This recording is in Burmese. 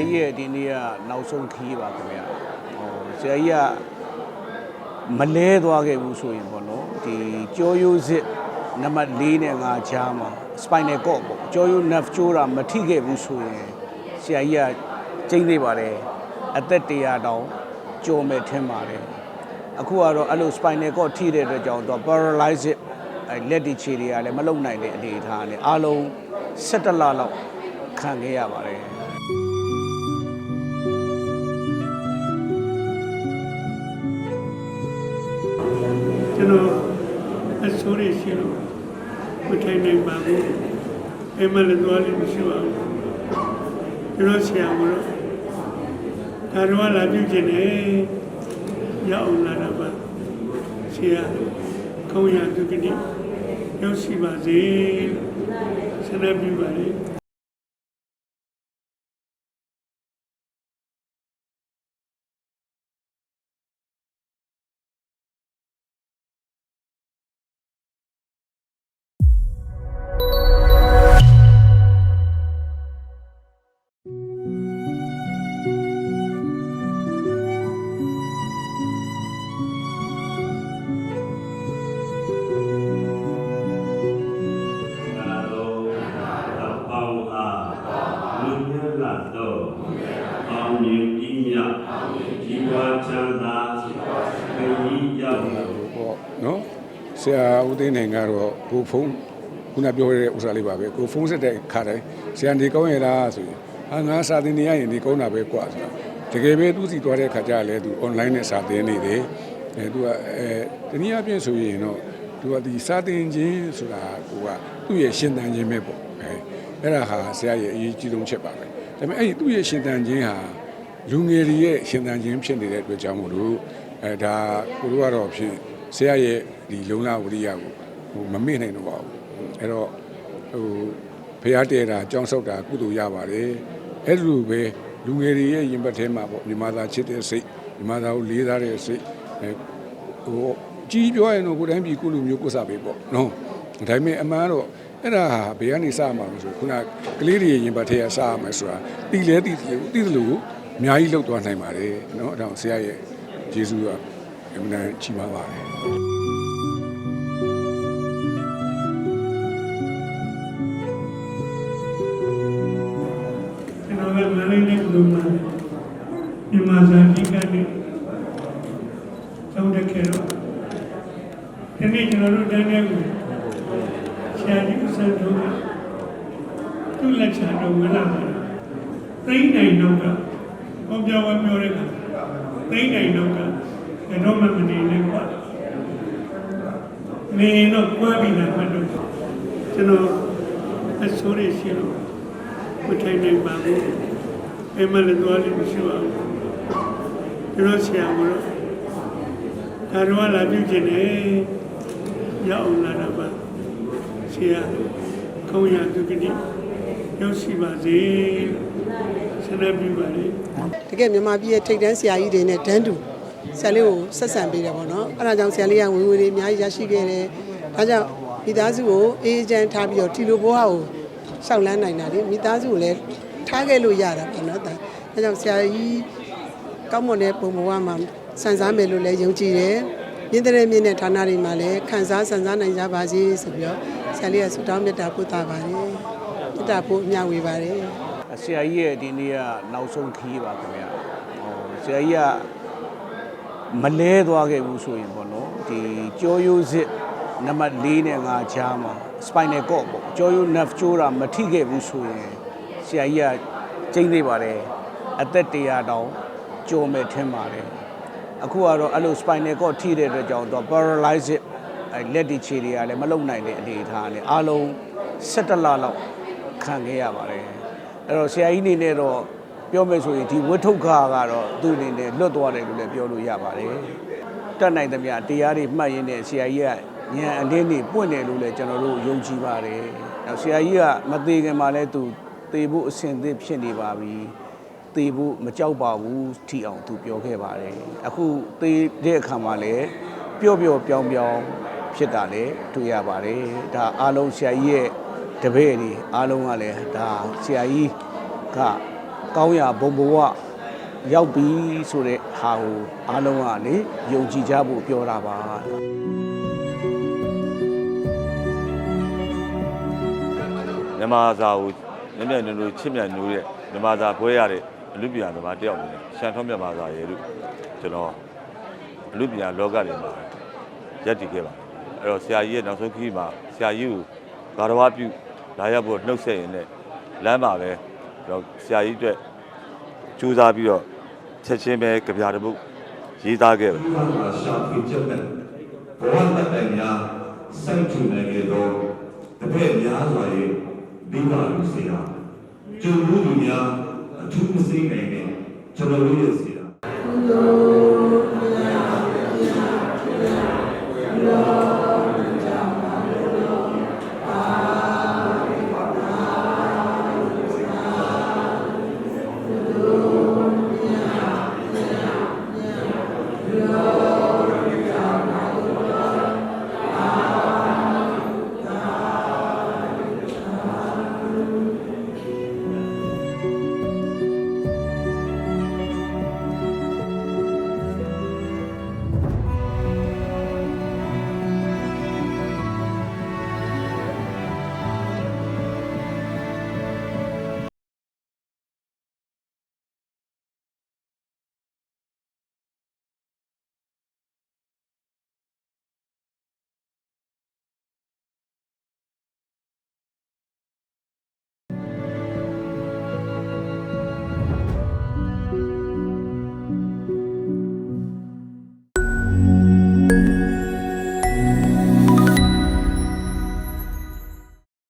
ကြီးရဲ့ဒီနေ့ကနောက်ဆုံးခီးပါခင်ဗျာဟိုဆရာကြီးကမလဲသွားခဲ့ဘူးဆိုရင်ပေါ့နော်ဒီကြောရိုးစစ်နံပါတ်4နဲ့5ကြားမှာ spinal cord ပေါ့ကြောရိုး nerve ကျိုးတာမထိခဲ့ဘူးဆိုရင်ဆရာကြီးကကျိမ့်သေးပါတယ်အသက်100တောင်ကြော်မဲ့ထင်ပါတယ်အခုကတော့အဲ့လို spinal cord ထိတဲ့အတွက်ကြောင့်တော့ paralysis အဲ့လက်ဒီခြေတွေကလည်းမလုံနိုင်တဲ့အနေအထားနဲ့အားလုံး17လလောက်ခံခဲ့ရပါတယ် ကျွန်တော်အဆိုးရရှိလို့မထိုင်နိုင်ပါဘူးအိမ်မလည်းသွားလို့မရှိပါဘူးကျွန်တော်ဆရာမလို့ဒါတော့လာပြုခြင်းနဲ့ရအောင်လာတာပါဆရာကောင်းရသူကတိရောက်ရှိပါစေဆန္ဒပြုပါလေ ဆရာဦးသိန်းနိုင်ကတော့ကိုဖုန်းခုနပြောရတဲ့ဥစ္စာလေးပါပဲကိုဖုန်းဆက်တဲ့ခါတိုင်းဆရာနေကောင်းရလားဆိုရင်ဟာငါစာသင်နေရရင်နေကောင်းတာပဲကွာဆိုတာတကယ်ပဲသူစီသွားတဲ့ခါကျလည်းသူ online နဲ့စာသင်နေတယ်အဲသူကအဲတနည်းအားဖြင့်ဆိုရင်တော့သူကဒီစာသင်ခြင်းဆိုတာကိုကသူ့ရဲ့ရှင်သန်ခြင်းပဲပေါ့အဲအဲ့ဒါဟာဆရာရဲ့အရေးကြီးဆုံးချက်ပါပဲဒါပေမဲ့အဲ့ဒီသူ့ရဲ့ရှင်သန်ခြင်းဟာလူငယ်တွေရဲ့ရှင်သန်ခြင်းဖြစ်နေတဲ့အတွက်ကြောင့်မို့လို့အဲဒါကိုတို့ကတော့ဖြစ် ဆရာရဲ့ဒီလုံလဝရိယကိုဟိုမမေ့နိုင်တော့ပါဘူးအဲ့တော့ဟိုဖရားတဲတာကြောင်းဆောက်တာကုသိုလ်ရပါတယ်အဲ့လိုပဲလူငယ်တွေရဲ့ရင်ပတ်ထဲမှာပေါ့မြမသားချစ်တဲ့စိတ်မြမသားကိုလေးစားတဲ့စိတ်အဲဟိုကြီးပြောရင်တော့ကိုယ်တိုင်းပြည်ကိုလူမျိုးကိုယ်စားပဲပေါ့နော်ဒါပေမဲ့အမှန်တော့အဲ့ဒါဟာဘယ်ကနေစမှာမလို့ဆိုခုနကလေးတွေရင်ပတ်ထဲကစရမယ်ဆိုတာတီလဲတီတီတီတယ်လို့အများကြီးလောက်သွားနိုင်ပါတယ်နော်အဲ့ဒါဆရာရဲ့ယေရှုက အမှန်တန်ချီးပါပါတယ်ကျွန်တော်ကမလေးနဲ့လူမှမြန်မာဇာတိကနေကျောင်းတက်ခဲ့တော့ဒီနေ့ကျွန်တော်တို့တန်းတဲ့ကိုဆရာကြီးဦးစံတို့ကသူ့လက်ချတော်ဝင်လာတယ်သိမ့်နိုင်တော့ကဟောပြောဝပြောတဲ့ကသိမ့်နိုင်တော့က ဘယ်တော့မှမနေလဲကွာနေတော့ကွဲပြီးတော့မှတော့ကျွန်တော်အဆိုးရရှိလို့မထိုင်နိုင်ပါဘူးအိမ်မလည်းသွားလို့မရှိပါဘူးကျွန်တော်ဆရာမလို့ဒါတော့လာပြုခြင်းနဲ့ရအောင်လာတာပါဆရာကောင်းရသူကတိရောက်ရှိပါစေဆန္ဒပြုပါလေတကယ်မြန်မာပြည်ရဲ့ထိပ်တန်းဆရာကြီးတွေနဲ့တန်းတူ ဆရာလေးကိုဆက်ဆံပေးတယ်ပေါ့နော်အဲ့ဒါကြောင့်ဆရာလေးကဝင်ဝင်လေးအများကြီးရရှိခဲ့တယ်ဒါကြောင့်မိသားစုကိုအေးအေးချမ်းထားပြီးတော့တီလိုဘွားကိုရှောက်လန်းနိုင်တာလေမိသားစုကိုလည်းထားခဲ့လို့ရတာပေါ့နော်ဒါဒါကြောင့်ဆရာကြီးကောင်းမွန်တဲ့ပုံဘဝမှာစံစားမယ်လို့လည်းယုံကြည်တယ်မြင့်တဲ့မြင့်တဲ့ဌာနတွေမှာလည်းခံစားစံစားနိုင်ကြပါစေဆိုပြီးတော့ဆရာလေးကဆုတောင်းမေတ္တာပို့တာပါတယ်မေတ္တာပို့အမြဝေပါတယ်ဆရာကြီးရဲ့ဒီနေ့ကနောက်ဆုံးခီးပါခင်ဗျာဟိုဆရာကြီးက မလဲသွားခဲ့ဘူးဆိုရင်ပေါ့နော်ဒီကြောရိုးစစ်နံပါတ်4နဲ့5ကြားမှာ spinal cord ပေါ့ကြောရိုး nerve ကျိုးတာမထိခဲ့ဘူးဆိုရင်ဆရာကြီးကကျိမ့်သေးပါတယ်အသက်100တောင်ကြော်မဲ့ထင်ပါတယ်အခုကတော့အဲ့လို spinal cord ထိတဲ့အတွက်ကြောင့်တော့ paralysis အဲ့လက်ဒီခြေတွေကလည်းမလုံနိုင်တဲ့အနေအထားနဲ့အားလုံး17လလောက်ခံခဲ့ရပါတယ်အဲ့တော့ဆရာကြီးအနေနဲ့တော့ ပြောမယ်ဆိုရင်ဒီဝိထုခါကတော့သူ့အနေနဲ့လွတ်သွားတယ်လို့လည်းပြောလို့ရပါတယ်တတ်နိုင်သမျှတရားတွေမှတ်ရင်းနဲ့ဆရာကြီးကဉာဏ်အလင်းတွေပွင့်တယ်လို့လည်းကျွန်တော်တို့ယုံကြည်ပါတယ်အဲ့ဆရာကြီးကမသေးခင်မှာလည်းသူသေဖို့အစဉ်သင့်ဖြစ်နေပါပြီသေဖို့မကြောက်ပါဘူးထီအောင်သူပြောခဲ့ပါတယ်အခုသေတဲ့အခါမှာလည်းပျော့ပျော့ပြောင်းပြောင်းဖြစ်တာလည်းတွေ့ရပါတယ်ဒါအားလုံးဆရာကြီးရဲ့တပည့်တွေအားလုံးကလည်းဒါဆရာကြီးက ကောင်းရာဘုံဘဝရောက်ပြီဆိုတဲ့ဟာကိုအားလုံးကလေယုံကြည်ကြဖို့ပြောတာပါမြန်မာစာကိုမြတ်မြတ်နုံနုံချစ်မြတ်နိုးတဲ့မြန်မာစာဘွဲရတဲ့အလူပြန်သမားတယောက်အနေနဲ့ရှန်ထွန်းမြန်မာစာရဲ့လို့ကျွန်တော်အလူပြန်လောကတွေမှာရက်တည်ခဲ့ပါတယ်အဲ့တော့ဆရာကြီးရဲ့နောက်ဆုံးခရီးမှာဆရာကြီးကိုဂါရဝပြုလာရောက်ဖို့နှုတ်ဆက်ရင်လည်းလမ်းမှာပဲကျွန် တော်ဆရာကြီးအတွက်ကြိုးစားပြီးတော့ချက်ချင်းပဲကြပြတဲ့ဘုတ်ရေးသားခဲ့တယ်ဒီမှာရှာဖွေချက်နဲ့ဘဝတတန်များစိုက်ထူနေကြတော့တပည့်များစွာရဲ့ဒီပါလူစီဟာကျုံလူလူများအထူးမစိမ့်နိုင်တဲ့ကျွန်တော်တို့ရဲ့စီဟာ Oh.